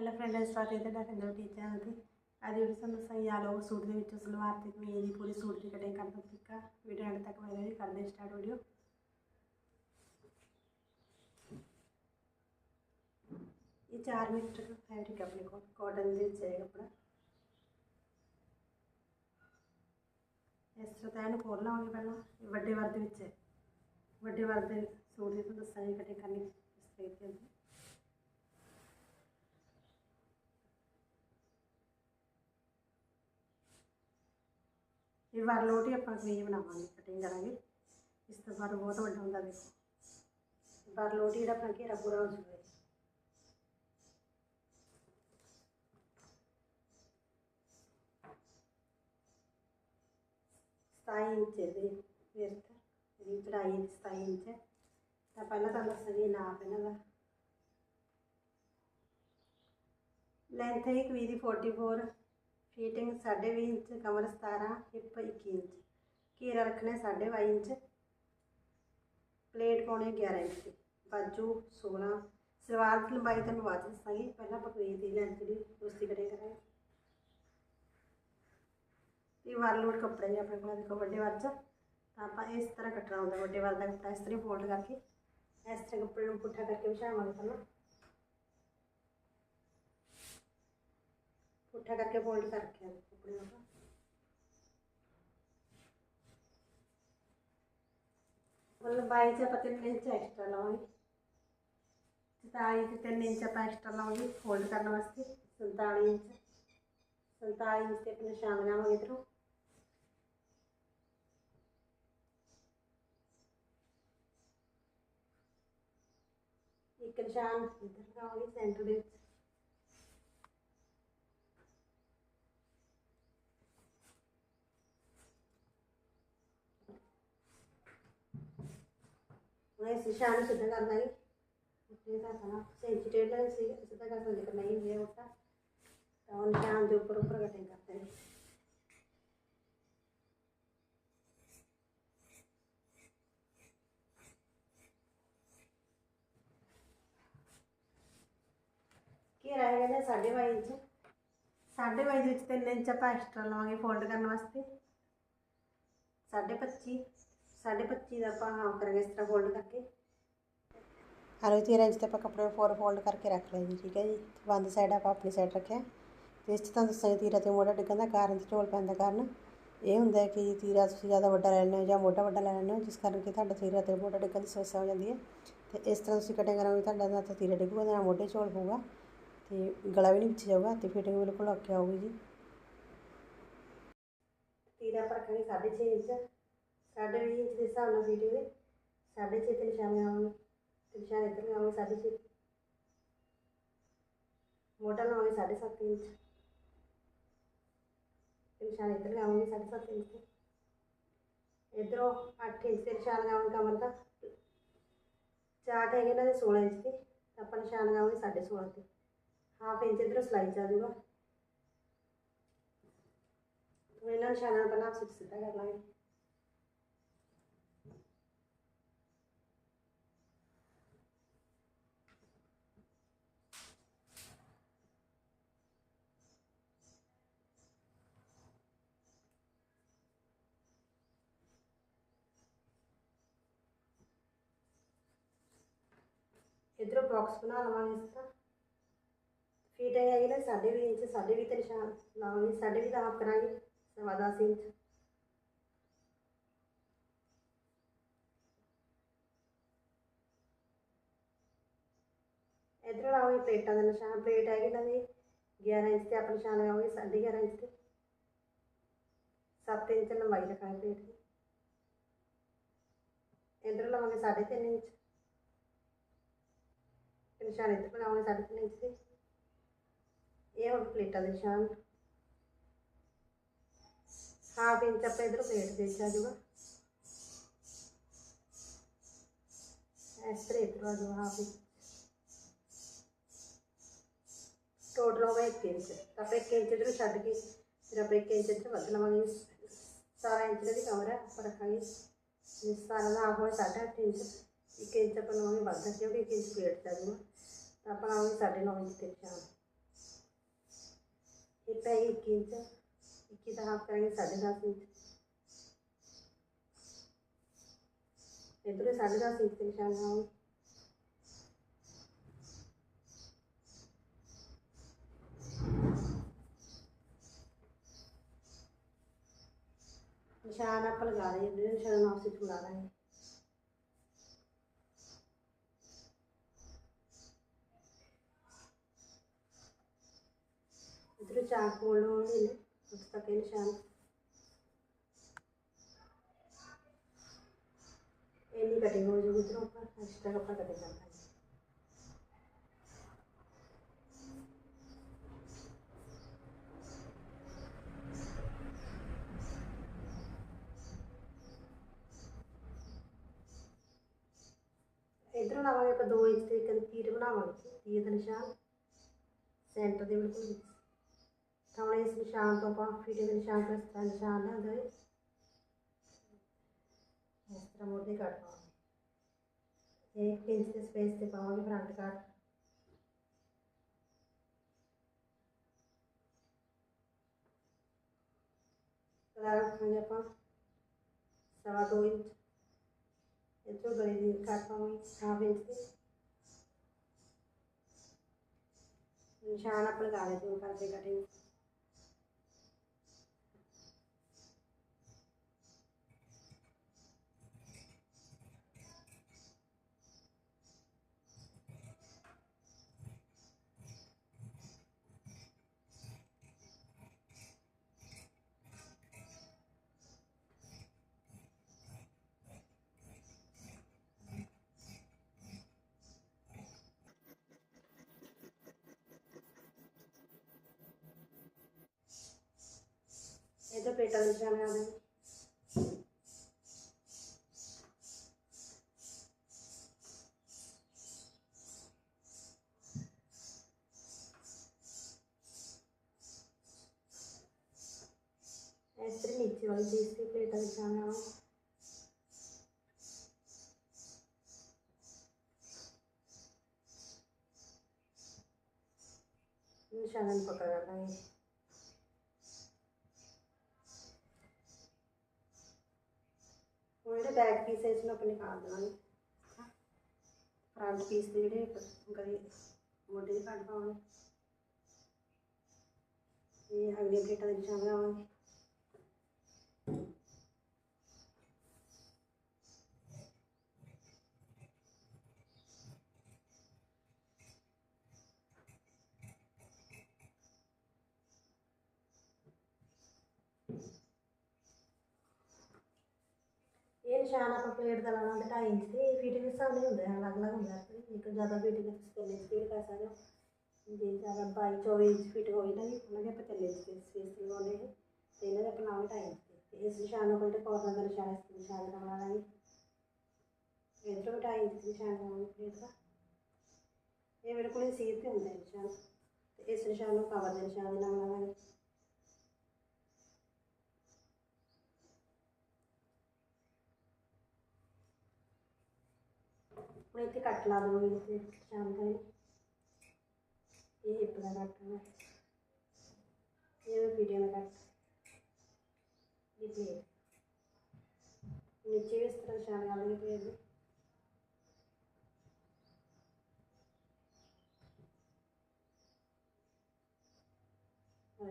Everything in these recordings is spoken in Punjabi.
ഹലോ ഫ്രണ്ട്സ് സ്വാഗതം ഡെഫിനോ ടീച്ചർക്ക് അതിയുടെ സമസം ഇയാലോ സൂര്യനെ വിശ്വസിച്ചുള്ള വാർത്തയ്ക്ക് വേദി കൂടി സൂര്യനിക്കട്ടെ കണ്ടുപിടിക്കുക വീഡിയോ അടുത്തൊക്കെ വരുന്നത് കണ്ട് ഇഷ്ടമാണ് വീഡിയോ ये चार मीटर का फैब्रिक अपने को कॉटन से चाहिए कपड़ा എക്സ്ട്രാ താൻ കൂടുതലും വാങ്ങി വേണം ഇവിടെ വർദ്ധിപ്പിച്ച് ഇവിടെ വർദ്ധ സൂര്യത്തെ ദിവസമായി കട്ടിക്കാൻ സ്ത്രീക്കുന്നത് ਇਹ ਵਾਰ ਲੋਟ ਹੀ ਆਪਾਂ ਕਮੀਜ਼ ਬਣਾਵਾਂਗੇ ਕਟਿੰਗ ਕਰਾਂਗੇ ਇਸ ਤੋਂ ਬਾਅਦ ਬਹੁਤ ਵੱਡਾ ਹੁੰਦਾ ਦੇਖੋ ਵਾਰ ਲੋਟ ਹੀ ਜਿਹੜਾ ਆਪਣਾ ਘੇਰਾ ਪੂਰਾ ਹੋ ਜਾਵੇ ਸਤਾਈ ਇੰਚ ਦੇ ਵਿਰਥ ਇਹਦੀ ਚੜਾਈ ਸਤਾਈ ਇੰਚ ਹੈ ਤਾਂ ਪਹਿਲਾਂ ਤਾਂ ਦੱਸਾਂਗੇ ਨਾਪ ਇਹਨਾਂ ਦਾ ਲੈਂਥ ਹੈ ਕਮੀਜ਼ ਦੀ 44 ਫੀਟਿੰਗ 20 ਇੰਚ ਕਮਰ 17 ਹਿੱਪ 21 ਇੰਚ। ਘੇਰਾ ਰੱਖਣਾ 22 ਇੰਚ। ਪਲੇਟ ਪਾਉਣੇ 11 ਇੰਚ। ਬਾਜੂ 16 ਸਲਵਾਰ ਦੀ ਲੰਬਾਈ ਤੁਹਾਨੂੰ ਬਾਅਦ 'ਚ ਦੱਸਾਂਗੇ। ਪਹਿਲਾਂ ਆਪਾਂ ਦੀ ਲੈਂਥ ਜਿਹੜੀ, ਉਸ ਦੀ ਕਟਿੰਗ ਕਰਾਂਗੇ। ਇਹ ਵਾਰ ਲੋਡ ਕੱਪੜਾ ਜੀ ਆਪਣੇ ਕੋਲ, ਦੇਖੋ ਵੱਡੇ ਵਾਰ 'ਚ। ਤਾਂ ਆਪਾਂ ਇਸ ਤਰ੍ਹਾਂ ਕੱਟਣਾ ਹੁੰਦਾ ਵੱਡੇ ਵਾਰ ਦਾ ਕੱਪੜਾ, ਇਸ ਤਰ੍ਹਾਂ ਫੋਲਡ ਕਰਕੇ। ਇਸ ਤਰ੍ਹਾਂ ਕੱਪੜੇ ਨੂੰ ਪੁੱਠਾ ਕਰਕੇ ਵਿਛਾਵਾਂਗੇ ਪਹਿਲਾਂ। ਪੁੱਠਾ ਕਰਕੇ ਫੋਲਡ ਕਰਕੇ ਆ ਕੱਪੜੇ ਨੂੰ ਉਹ ਲੰਬਾਈ 'ਚ ਆਪਾਂ ਤਿੰਨ ਇੰਚ ਐਕਸਟਰਾ ਲਾਵਾਂਗੇ। ਚਤਾਲੀ ਤੇ ਤਿੰਨ ਇੰਚ ਆਪਾਂ ਐਕਸਟਰਾ ਲਾਵਾਂਗੇ ਫੋਲਡ ਕਰਨ ਵਾਸਤੇ। 47 ਇੰਚ। 47 ਇੰਚ ਤੇ ਆਪਣੇ ਨਿਸ਼ਾਨ ਲਗਾਵਾਂਗੇ ਇਧਰੋਂ। ਇੱਕ ਨਿਸ਼ਾਨ ਇੱਧਰ ਲਗਾਵਾਂਗੇ ਸੈਂਟਰ ਦੇ ਵਿੱਚ। वयसी शाळा सुद्धा करणारी असताना सेन्सिटिव्ह सुद्धा करता नाही हे होता त्यावर शाळा देव करून प्रगटन करता. किराया साडेबाई इंच साडेबाई इंच त्यांच्या पास्ट्राला मागे फोल्ड करणं असते साडे पच्ची 25.5 ਦਾ ਆਪਾਂ ਹਾਫ ਕਰਾਂਗੇ ਇਸ ਤਰ੍ਹਾਂ ਫੋਲਡ ਕਰਕੇ। ਆਰੋ 13 ਇੰਚ ਤੇ ਆਪਾਂ ਕੱਪੜੇ ਨੂੰ ਫੋਲਡ ਕਰਕੇ ਰੱਖ ਲਿਆ ਜੀ ਠੀਕ ਹੈ ਜੀ। ਬੰਦ ਸਾਈਡ ਆਪਾਂ ਆਪਣੀ ਸਾਈਡ ਰੱਖਿਆ। ਤੇ ਇਸ 'ਚ ਤੁਹਾਨੂੰ ਤੀਰਾ ਤੇ ਮੋਢਾ ਡਿੱਗਣ ਦਾ ਕਾਰਨ ਦਾ ਕਾਰਨ। ਇਹ ਹੁੰਦਾ ਕਿ ਜੀ ਤੀਰਾ ਤੁਸੀਂ ਜ਼ਿਆਦਾ ਵੱਡਾ ਲੈ ਲੈਣਾ ਹੋ ਜਾਂ ਮੋਢਾ ਵੱਡਾ ਲੈ ਲੈਣਾ ਜਿਸ ਕਾਰਨ ਕਿ ਤੁਹਾਡਾ ਤੀਰਾ ਤੇ ਮੋਢਾ ਡਿੱਗਣ ਦੀ ਸਮੱਸਿਆ ਹੋ ਜਾਂਦੀ ਹੈ। ਤੇ ਇਸ ਤਰ੍ਹਾਂ ਤੁਸੀਂ ਕਟਿੰਗ ਕਰੋਗੇ ਤੁਹਾਡਾ ਨਾ ਤਾਂ ਤੀਰਾ ਡਿੱਗੂਗਾ ਨਾ ਮੋਢੇ ਝੋਲ ਪਊਗਾ। ਤੇ ਗਲਾ ਵੀ ਨਹੀਂ ਪਿੱਛੇ ਜਾਊਗਾ ਤੇ ਫਿਟਿੰਗ ਬਿਲਕੁਲ ਓਕੇ ਆਊਗੀ ਜੀ। ਤੀਰਾ ਪਰ ਕਰੀ 6.5 ਇੰਚ। 20 ਇੰਚ ਦੇ ਹਿਸਾਬ ਨਾਲ ਫਿਟਿੰਗ 6.5 ਤੇ ਨਿਸ਼ਾਨ ਆਵਾਂਗੇ ਤੇ ਨਿਸ਼ਾਨ ਇੱਧਰ ਲਗਾਵਾਂਗੇ 6.5 ਮੋਢਾ ਲਗਾਵਾਂਗੇ 7.5 ਇੰਚ। ਤੇ ਨਿਸ਼ਾਨ ਇੱਧਰ ਲਗਾਵਾਂਗੇ 7.5 ਇੰਚ ਤੇ। ਇੱਧਰੋਂ 8 ਇੰਚ ਤੇ ਨਿਸ਼ਾਨ ਲਗਾਵਾਂਗੇ ਕਮਰ ਦਾ। ਚਾਰਟ ਹੈਗੇ ਇਹਨਾਂ ਦੇ 16 ਇੰਚ ਤੇ ਆਪਾਂ ਨਿਸ਼ਾਨ ਲਗਾਵਾਂਗੇ 16.5 ਤੇ। ਹਾਫ ਇੰਚ ਇੱਧਰੋਂ ਸਲਾਈ ਚ ਆ ਜਾਊਗਾ ਇਹਨਾਂ ਨਿਸ਼ਾਨਾਂ ਨੂੰ ਪਹਿਲਾਂ ਸਿੱਧਾ ਕਰ ਲਾਂਗੇ। ਇਧਰੋਂ ਬਾਕਸ ਬਣਾ ਲਵਾਂਗੇ ਇਸ ਤਰ੍ਹਾਂ ਫੀਟ ਹੈਗੀ ਨਾ ਸਾਢੇ ਵੀਹ ਇੰਚ, ਸਾਢੇ ਵੀਹ ਤੇ ਨਿਸ਼ਾਨ ਲਾਵਾਂਗੇ। ਸਾਢੇ ਵੀਹ ਦਾ ਹਾਫ ਕਰਾਂਗੇ, ਸਵਾ ਦਸ ਇੰਚ। ਇਧਰ ਲਾਵਾਂਗੇ ਪਲੇਟਾਂ ਦਾ ਨਿਸ਼ਾਨ। ਪਲੇਟ ਹੈਗੀ ਇਹਨਾਂ ਦੀ 11 ਇੰਚ ਤੇ ਆਪਾਂ ਨਿਸ਼ਾਨ ਲਗਾਵਾਂਗੇ, ਸਾਢੇ 11 ਇੰਚ ਤੇ। 7 ਇੰਚ ਲੰਬਾਈ ਰੱਖਾਂਗੇ ਪਲੇਟ ਦੀ। ਇਧਰ ਲਾਵਾਂਗੇ ਸਾਢੇ ਤਿੰਨ ਇੰਚ। निशान इधर बनाओगे साढ़े तीन इंच से ये हम प्लेटा निशान हाफ़ इंच आप इधर प्लेट दे जाऊगा इस तरह इधर आ जाओ हाफ़ इंच टोटल होगा एक इंच तो आप एक इंच इधर छड़ के फिर आप एक इंच इधर बदल लवेंगे सतारह इंच का भी कमरा आप रखेंगे सतारह हाफ़ हो साढ़े अठ इंच एक इंच अपन लवेंगे बदल क्योंकि एक इंच प्लेट डालूँगा ਕਿਉਂਕਿ 1 ਇੰਚ ਪਲੇਟ ਚੱਲ ਜੂਗਾ ਤਾਂ ਆਪਾਂ ਲਾਵਾਂਗੇ 9.5 ਇੰਚ ਤੇ ਨਿਸ਼ਾਨ ਇਹ ਪੈ 1 ਇੰਚ। 21 ਦਾ ਹਾਫ ਕਰਾਂਗੇ 10.5 ਇੰਚ ਇਧਰ 10.5 ਇੰਚ ਤੇ ਨਿਸ਼ਾਨ ਲਾਵਾਂਗੇ ਨਿਸ਼ਾਨ ਆਪਾਂ ਲਗਾ ਰਹੇ ਜਿਹੜੇ ਨਿਸ਼ਾਨ ਨਾਲ ਅਸੀਂ ਛੁੜਾ ਲਾਂਗੇ ਇਧਰ ਚਾਕ ਮੋੜ ਹੋਣੇ ਇਹ ਨਿਸ਼ਾਨ ਆਪਾਂ 2 ਇੰਚ ਤੇ ਇੱਕ ਤੀਰ ਬਣਾਵਾਂਗੇ ਤੀਰ ਦਾ ਨਿਸ਼ਾਨ ਸੈਂਟਰ ਦੇ ਬਿਲਕੁਲ ਵਿੱਚ ਤਾਂ ਹੁਣ ਇਸ ਨਿਸ਼ਾਨ ਤੋਂ ਆਪਾਂ ਫੀਤੇ ਦੇ ਨਿਸ਼ਾਨ ਤੋਂ ਇਸ ਤਰ੍ਹਾਂ ਨਿਸ਼ਾਨ ਲਿਆਉਂਦੇ ਹੋਏ ਇਸ ਤਰ੍ਹਾਂ ਮੋਢੇ ਕੱਟ ਪਾਵਾਂਗੇ ਇੱਕ ਇੰਚ ਦੇ ਸਪੇਸ ਤੇ ਪਾਵਾਂਗੇ ਫਰੰਟ ਕੱਟ ਕਲਾ ਰੱਖਾਂਗੇ ਆਪਾਂ ਸਵਾ ਦੋ ਇੰਚ ਇੱਥੋਂ ਗਲੇ ਦੀ ਕੱਟ ਪਾਵਾਂਗੇ ਹਾਫ ਇੰਚ ਤੇ ਨਿਸ਼ਾਨ ਆਪ ਲਗਾ ਲਏ ਜੋ ਕਰਦੇ ਕਟਿੰਗ ਇਹਦਾ ਪੇਟਾ ਦੇ ਨਿਸ਼ਾਨ ਆ ਦੇ ਇਸ ਤਰ੍ਹਾਂ ਨੀਚੇ ਵਾਲੀ ഇതൊക്കെ പ്ലേറ്റാണ് അത് എത്ര ലിറ്ററോൾ ചീസ് പ്ലേറ്റ് വെച്ചാണോ ശകലം പൊട്ടതാണ് సైజులో పని కాదు అని ఫ్రాక్ పీస్ తీయడే ఇంకా వడ్డీ కట్టుకోవాలి ఈ అగ్ని పీట తెచ్చాము కావాలి ਨਿਸ਼ਾਨ ਲਾਵਾਂਗੇ ਇਹ ਨਿਸ਼ਾਨ ਆਪਾਂ ਪਲੇਟ ਦਾ ਲਾਣਾ 2.5 ਇੰਚ ਤੇ ਫਿਟਿੰਗ ਦੇ ਹਿਸਾਬ ਨਾਲ ਹੁੰਦਾ ਹੈ ਅਲੱਗ ਅਲੱਗ ਹੁੰਦਾ ਹੈ ਇੱਕ ਜ਼ਿਆਦਾ ਫਿਟਿੰਗ ਹੈ ਤੁਸੀਂ ਤਿੰਨ ਇੰਚ ਦੀ ਵੀ ਕਰ ਸਕਦੇ ਹੋ ਜੇ ਜ਼ਿਆਦਾ 22 24 ਇੰਚ ਫਿਟ ਹੋਈ ਨਾ ਜੀ ਉਹਨਾਂ ਦੇ ਆਪਾਂ ਤਿੰਨ ਇੰਚ ਦੇ ਸਪੇਸ ਤੇ ਲਗਾਉਣੇ ਹੈ ਤੇ ਇਹਨਾਂ ਦਾ ਆਪਾਂ ਲਾਵਾਂਗੇ 2.5 ਇੰਚ ਦੇ ਤੇ ਇਸ ਨਿਸ਼ਾਨ ਨੂੰ ਆਪਾਂ ਕੋਰਨਰ ਦਾ ਨਿਸ਼ਾਨ ਇਸ ਨਿਸ਼ਾਨ ਦਾ ਬਣਾ ਲਾਂਗੇ ਇਧਰੋਂ ਵੀ 2.5 ਇੰਚ ਦੀ ਨਿਸ਼ਾਨ ਲਾਵਾਂਗੇ ਪਲੇਟ ਦਾ ਇਹ ਬਿਲਕੁਲ ਹੀ ਸੀਧ ਤੇ ਹੁੰਦਾ ਹੈ ਨਿਸ਼ਾਨ ਤੇ ਇਸ ਨਿਸ਼ਾਨ ਨੂੰ ਕਵਰ ਦੇ ਨਿਸ਼ਾਨ ਦੇ ਨਾਲ ਬਣਾਵਾਂਗੇ ఇప్పుడైతే కట్టలాదు జామకాయ ఏ ఇప్పుడు కట్టాలి ఏమో వీడియో కట్ట ఇది మీరు చేస్తారు చాలా అలగలేదు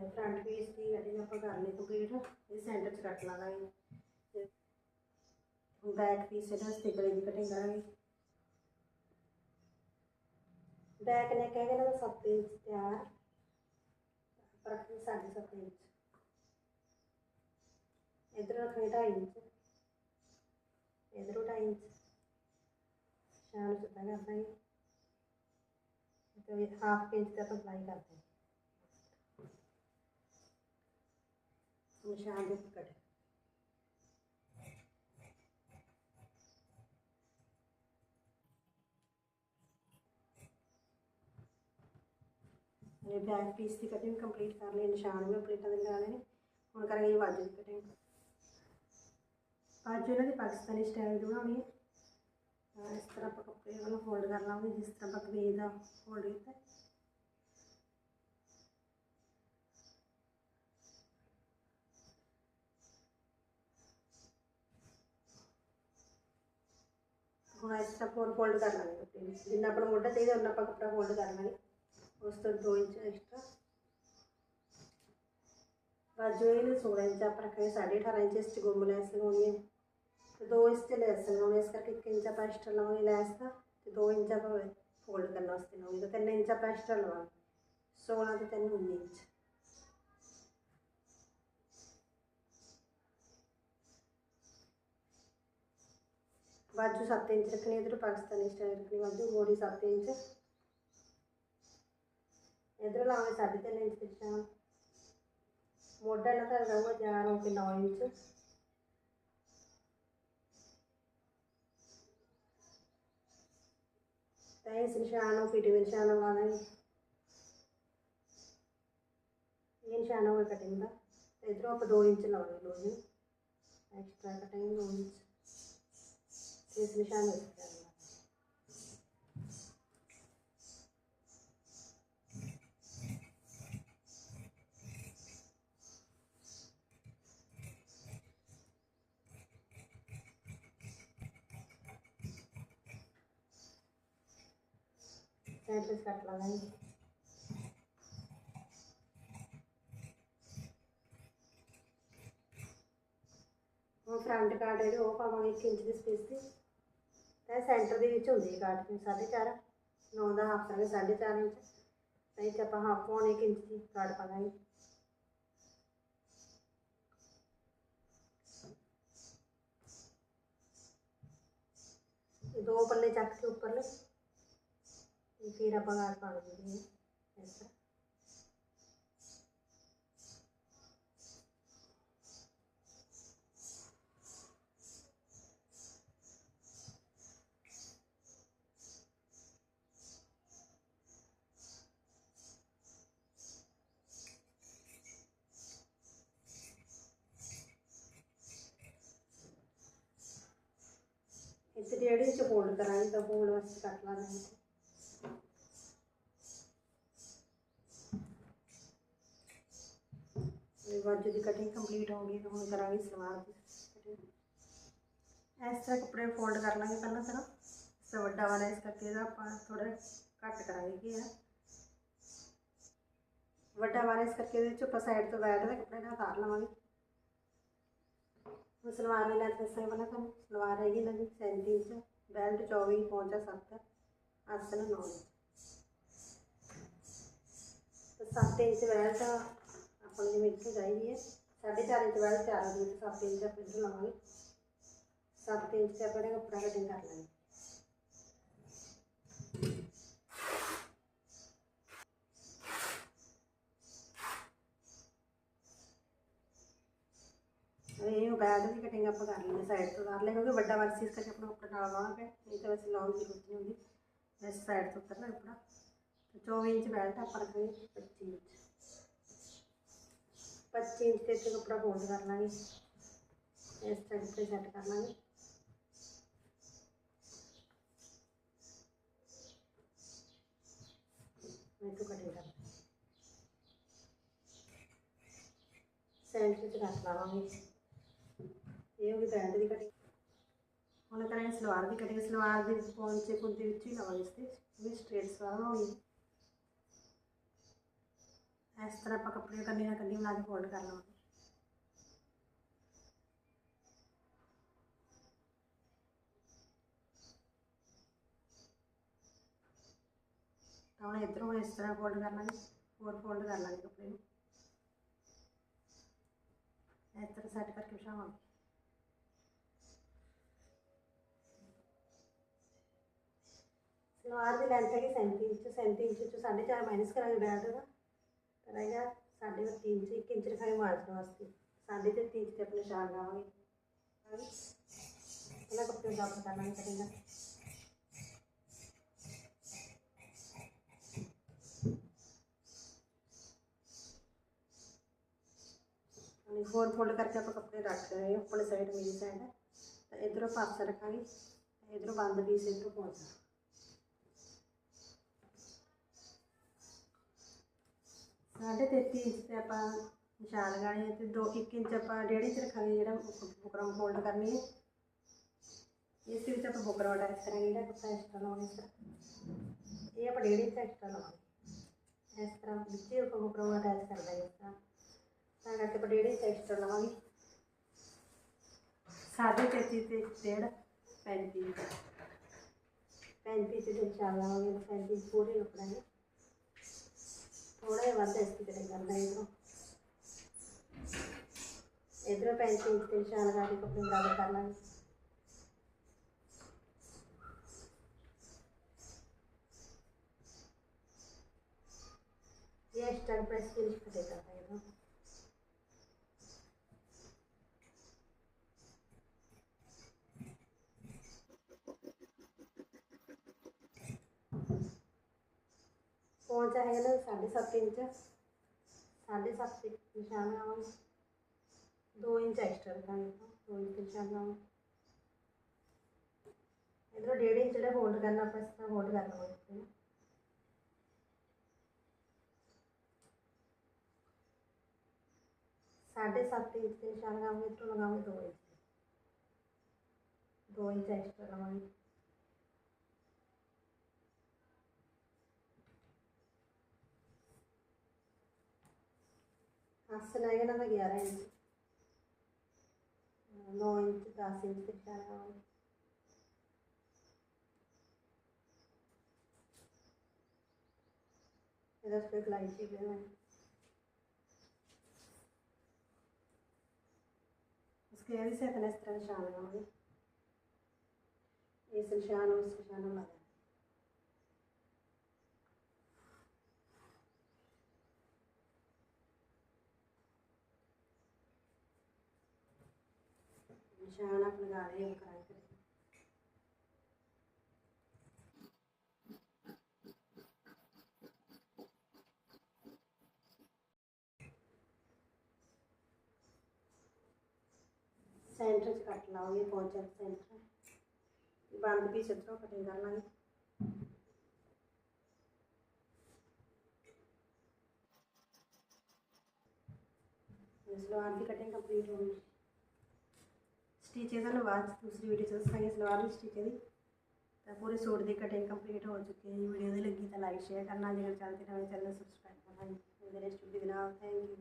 फ्रंट पीस की कटिंग आप कर ली कंप्लीट ये सेंटर च कट लाँगा बैक पीस है स्टिकलिंग कटिंग करा बैक नेक है ना तो सत्त इंच तैयार। पर साढ़े सत्त इंच इधर रखने ढाई इंच इधर ढाई इंच शाम कर देंगे तो हाफ़ इंच तक कर देंगे निशान कट। ਬੈਕ ਪੀਸ ਦੀ ਕਟਿੰਗ ਕੰਪਲੀਟ ਕਰ ਲਈ, ਨਿਸ਼ਾਨ ਵੀ ਪਲੇਟਾਂ ਦੇ ਲਗਾ ਲਏ ਨੇ ਹੁਣ ਕਰਾਂਗੇ ਬਾਜੂ ਦੀ ਕਟਿੰਗ ਬਾਜੂ ਇਹਨਾਂ ਦੀ ਪਾਕਿਸਤਾਨੀ ਸਟਾਈਲ ਬਣਾਉਣੀ ਹੈ। ਤਾਂ ਇਸ ਤਰ੍ਹਾਂ ਆਪਾਂ ਕੱਪੜੇ ਨੂੰ ਫੋਲਡ ਕਰ ਲਾਂਗੇ, ਜਿਸ ਤਰ੍ਹਾਂ ਆਪਾਂ ਕਮੀਜ਼ ਦਾ ਫੋਲਡ ਕੀਤਾ। ਹੁਣ ਇਸ ਤਰ੍ਹਾਂ ਫੋਲਡ ਕਰ ਲਾਂਗੇ ਜਿੰਨਾ ਆਪਣਾ ਮੋਢਾ ਚਾਹੀਦਾ ਉਹਨਾਂ ਆਪਾਂ ਕੱਪੜਾ ਫੋਲਡ ਕਰ ਲਾਂਗੇ। वस्तू दो इंच एक्स्ट्रा बाजू येईल सोळा इंच साढ़े अठारह इंच इंचेस गुम लैस लगाने तो दो इंच ते लय असतं लावणी असं एक आप एक्स्ट्रा लावणी लैस का तो दो इंच आप फोल्ड करणार असते लावणी तर त्यांना इंचा प्लास्टर लावा. सोलह ते तीन उन्नी इंच बाजू सत्त इंच रखनी इधर तो पाकिस्तानी स्टाइल रखनी बाजू बॉडी सत्त इंच నిద్రలో ఆమె సర్దితే నేను తెచ్చాను మొడ్డనక రంగు జ్ఞానం కింద వాయించు సైన్స్ నిషానం పిటి నిషానం కానీ ఏ నిషానం కట్టిందా ఎదురు ఒక దోయించిన ఈరోజు. ఎక్స్ట్రా కట్టింగ్ దోయించు చేసిన నిషానం డ్రెస్సెస్ అట్లా కానీ ఫ్రంట్ कार्ड है वो भावें एक इंच की स्पेस थी तो सेंटर के होंगी कार्ड की साढ़े चार नौ का हाफ करेंगे साढ़े चार इंच नहीं तो आप हाफ पौने एक इंच की कार्ड पा देंगे दो पल्ले चक के उपरले சீரா பகார் பாடுது ఇతడి అడిగించే పోళ్ళు కదా ఇంత పోళ్ళు వచ్చి కట్టాలని ਕੰਪਲੀਟ ਹੋ ਗਈ ਹੁਣ ਕਰਾਂਗੇ ਸਲਵਾਰ ਦੀ ਇਸ ਤਰ੍ਹਾਂ ਕੱਪੜੇ ਫੋਲਡ ਕਰ ਲਾਂਗੇ ਪਹਿਲਾਂ ਤਰ੍ਹਾਂ ਇਸ ਤੋਂ ਵੱਡਾ ਵਾਲਾ ਇਸ ਕਰਕੇ ਇਹਦਾ ਆਪਾਂ ਥੋੜਾ ਘੱਟ ਕਰਾਂਗੇ ਕੀ ਵੱਡਾ ਵਾਲਾ ਇਸ ਕਰਕੇ ਇਹਦੇ ਚ ਆਪਾਂ ਸਾਈਡ ਤੋਂ ਬੈਠ ਦੇ ਕੱਪੜੇ ਨਾਲ ਉਤਾਰ ਲਵਾਂਗੇ। ਹੁਣ ਸਲਵਾਰ ਦੀ ਲੈਂਥ ਦੱਸਾਂਗੇ ਪਹਿਲਾਂ ਤੁਹਾਨੂੰ ਸਲਵਾਰ ਹੈਗੀ ਇਹਨਾਂ 37 ਇੰਚ ਬੈਲਟ 24 ਪਹੁੰਚਾ 7 ਆਸਨ 9 ਤੇ 7 ਇੰਚ ਬੈਲਟ ਆਪਾਂ ਨੂੰ ਜਿਵੇਂ ਇੱਥੇ ਚਾਹੀਦੀ ਹੈ। 4.5 ਇੰਚ ਬੈਲਟ ਤਿਆਰ ਹੋ ਗਈ 7 ਇੰਚ ਆਪਾਂ ਇੱਧਰ ਲਵਾਂਗੇ। 7 ਇੰਚ ਤੇ ਆਪਾਂ ਇਹਦਾ ਕੱਪੜਾ ਕਟਿੰਗ ਕਰ ਲਾਂਗੇ। ਇਹ ਬੈਲਟ ਦੀ ਕਟਿੰਗ ਆਪਾਂ ਕਰ ਲੈਂਦੇ ਸਾਈਡ ਤੋਂ ਕਰ ਲੈ ਕਿਉਂਕਿ ਵੱਡਾ ਵਰਸੀ ਇਸ ਕਰਕੇ ਆਪਣਾ ਉੱਪਰ ਨਾਲ ਲਾਉਣਾ ਪਿਆ ਨਹੀਂ ਤਾਂ ਵੈਸੇ ਲਾਉਣ ਦੀ ਜ਼ਰੂਰਤ ਨਹੀਂ ਹੁੰਦੀ। ਵੈਸੇ ਸਾਈਡ ਤੋਂ ਉੱਤਰਨਾ ਕੱਪੜਾ। 24 ਇੰਚ ਬੈਲਟ ਆਪਾਂ ਰੱਖਾਂਗੇ 25 ਇੰਚ। 25 ਇੰਚ ਤੇ ਇੱਥੇ ਕੱਪੜਾ ਫੋਲਡ ਕਰ ਲਾਂਗੇ। ਇਸ ਤਰ੍ਹਾਂ ਤੇ ਸੈੱਟ ਕਰ ਲਾਂਗੇ। ਮੈਂ ਤੋਂ ਕਟਿੰਗ ਕਰ ਸੈਂਟਰ 'ਚ ਰੱਖ ਲਾਵਾਂਗੇ। ਇਹ ਹੋ ਗਈ ਬੈਂਡ ਦੀ ਕਟਿੰਗ। ਹੁਣ ਕਰਾਂਗੇ ਸਲਵਾਰ ਦੀ ਕਟਿੰਗ। ਸਲਵਾਰ ਦੇ ਪੌਂਚੇ ਕੁੰਦੇ ਵਿੱਚ ਹੀ ਲਵਾਂਗੇ ਇਸ ਤੇ। ਵੀ ਸਟ੍ਰੇਟ ਸਲਵਾਰ ਹੋਣੀ ਇਸ ਤਰ੍ਹਾਂ ਆਪਾਂ ਕੱਪੜੇ ਕੰਨੀ ਨਾਲ ਕੰਨੀ ਬਣਾ ਕੇ ਫੋਲਡ ਕਰ ਲਵਾਂਗੇ। ਤਾਂ ਹੁਣ ਇੱਧਰੋਂ ਇਸ ਤਰ੍ਹਾਂ ਫੋਲਡ ਕਰ ਲਾਂਗੇ, ਹੋਰ ਫੋਲਡ ਕਰ ਲਾਂਗੇ ਕੱਪੜੇ ਨੂੰ। ਇਸ ਤਰ੍ਹਾਂ ਸੈੱਟ ਕਰਕੇ ਵਿਛਾਵਾਂਗੇ ਸਲਵਾਰ ਦੀ ਲੈਂਥ ਹੈਗੀ 37 ਇੰਚ 37 ਇੰਚ ਚੋਂ 4.5 ਮਾਈਨਸ ਕਰਾਂਗੇ ਬੈਲਟ ਦਾ। ਥੋੜਾ ਜਿਹਾ ਸਾਡੇ ਉਹ 3 ਚ 1 ਇੰਚ ਰਖਾਈ ਮਾਰਚ ਵਾਸਤੇ। ਸਾਡੇ ਤੇ 3 ਤੇ ਆਪਣੇ ਨਿਸ਼ਾਨ ਲਾਵਾਂਗੇ। ਪਹਿਲਾਂ ਕੱਪੜੇ ਦਾ ਪਤਾ ਨਹੀਂ ਕਰੇਗਾ। ਅਨੇ ਫੋਰ ਫੋਲਡ ਕਰਕੇ ਆਪਾਂ ਕੱਪੜੇ ਰੱਖ ਰਹੇ ਹਾਂ। ਉੱਪਰ ਸਾਈਡ ਮੇਰੀ ਸਾਈਡ ਤਾਂ ਇਧਰੋਂ ਪਾਸਾ ਰੱਖਾਂਗੇ। ਇਧਰੋਂ ਬੰਦ ਪੀਸ ਇਧਰੋਂ ਪਾਉਣਾ 3.5 ਇੰਚ ਤੇ ਆਪਾਂ ਨਿਸ਼ਾਨ ਲਗਾਣੇ ਹੈ ਤੇ 2 1 ਇੰਚ ਆਪਾਂ ਡੇਢ ਚ ਰੱਖਾਂਗੇ ਜਿਹੜਾ ਬੁਕਰਮ ਫੋਲਡ ਕਰਨੀ ਹੈ ਇਸ ਵਿੱਚ ਆਪਾਂ ਬੁਕਰਮ ਅਟੈਚ ਕਰਾਂਗੇ ਜਿਹੜਾ ਕੁੱਤਾ ਐਕਸਟਰਾ ਲਾਉਣੇ ਸਰ ਇਹ ਆਪਾਂ ਡੇਢ ਇੰਚ ਐਕਸਟਰਾ ਲਾਵਾਂਗੇ ਇਸ ਤਰ੍ਹਾਂ ਵਿੱਚੇ ਆਪਾਂ ਬੁਕਰਮ ਅਟੈਚ ਕਰ ਦਾਂਗੇ ਇਸ ਤਰ੍ਹਾਂ। ਤਾਂ ਕਰਕੇ ਆਪਾਂ ਡੇਢ ਇੰਚ ਐਕਸਟਰਾ ਲਾਵਾਂਗੇ। ਸਾਢੇ 33 ਤੇ ਡੇਢ 35 35 ਤੇ ਨਿਸ਼ਾਨ ਲਾਵਾਂਗੇ 35 ਪੂਰੇ ਰੁਕਣਾਂਗੇ थोड़ा వంద ಎಸ್ತಿದ್ದೀರಿ ಗಂಧ ಇದ್ರು ಎದುರು ಪ್ಯಾಂಟ್ ಇಟ್ಟು ಶಾಲಗಾರಿ ಕೊಪ್ಪಳ ಕಾರಣ 6 निशान अलाउंस दो इंच एक्स्ट्रा लगाएंगे दो इंच निशान अलाउंस इधर डेढ़ इंच है होल्ड करना पड़ता है होल्ड करना पड़ता है साढ़े सात इंच निशान लगाऊंगे तो लगाऊंगे दो इंच दो इंच एक्स्ट्रा लगाऊंगे आसनाएगा ना ग्यारह इंच नौ इंच दस इंच के ख्याल आऊँ इधर से इलायची भी मैं उसके भी से अपने इस तरह निशान लगाऊंगी इस निशान उस निशान लगा निशान लगा रहे हैं सेंटर से कट लाओगे बहुत जल्द सेंटर बंद भी सत्रों कटिंग कर लागे इसलिए कटिंग कंप्लीट होगी ਸਟਿਚੇ ਇਹਦਾ ਨਾ ਦੂਸਰੀ ਵੀਡੀਓ 'ਚ ਦੱਸਾਂਗੇ ਸਲਵਾਰ ਦੀ ਸਟਿਚ ਦੀ ਤਾਂ ਪੂਰੇ ਸੂਟ ਦੀ ਕਟਿੰਗ ਕੰਪਲੀਟ ਹੋ ਚੁੱਕੀ ਹੈ ਵੀਡੀਓ ਦੀ ਲੱਗੀ ਤਾਂ ਲਾਈਕ ਸ਼ੇਅਰ ਕਰਨਾ, ਜੇਕਰ ਚੈਨਲ ਤੇ ਨਵੇਂ ਚੈਨਲ ਸਬਸਕ੍ਰਾਈਬ ਕਰਨਾ ਜੀ। ਮੇਰੇ ਸਟੂਡੀਓ ਨਾਲ ਥੈਂਕ ਯੂ